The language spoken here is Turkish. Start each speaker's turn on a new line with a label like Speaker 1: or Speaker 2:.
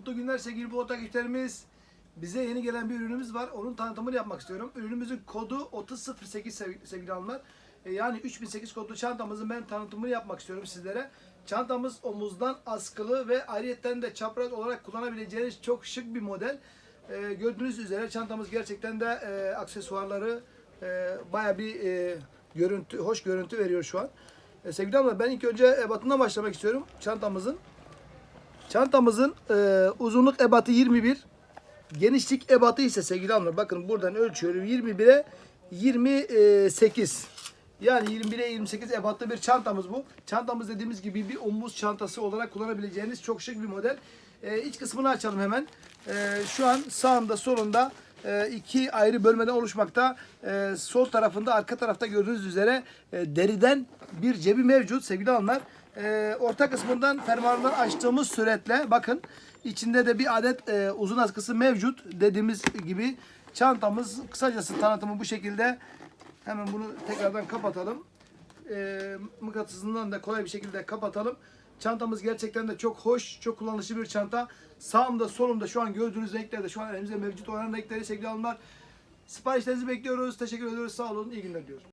Speaker 1: Mutlu günler sevgili bu takipçilerimiz. Bize yeni gelen bir ürünümüz var. Onun tanıtımını yapmak istiyorum. Ürünümüzün kodu 3008 sevgili, hanımlar. E, yani 3008 kodlu çantamızın ben tanıtımını yapmak istiyorum sizlere. Çantamız omuzdan askılı ve ayrıyetten de çapraz olarak kullanabileceğiniz çok şık bir model. E, gördüğünüz üzere çantamız gerçekten de e, aksesuarları baya bir görüntü, hoş görüntü veriyor şu an. Sevgili hanımlar ben ilk önce ebatından başlamak istiyorum çantamızın. Çantamızın e, uzunluk ebatı 21. Genişlik ebatı ise sevgili hanımlar bakın buradan ölçüyorum 21'e 28. Yani 21'e 28 ebatlı bir çantamız bu. Çantamız dediğimiz gibi bir omuz çantası olarak kullanabileceğiniz çok şık bir model. E, iç kısmını açalım hemen. E, şu an sağında solunda e, iki ayrı bölmeden oluşmakta. E, sol tarafında arka tarafta gördüğünüz üzere e, deriden bir cebi mevcut sevgili hanımlar. E, orta kısmından fermuarından açtığımız süretle bakın içinde de bir adet e, uzun askısı mevcut dediğimiz gibi çantamız kısacası tanıtımı bu şekilde hemen bunu tekrardan kapatalım e, mıknatısından da kolay bir şekilde kapatalım. Çantamız gerçekten de çok hoş, çok kullanışlı bir çanta. Sağımda, solumda şu an gördüğünüz renklerde, şu an elimizde mevcut olan renkleri sevgili hanımlar. Siparişlerinizi bekliyoruz. Teşekkür ediyoruz. Sağ olun. İyi günler diliyorum.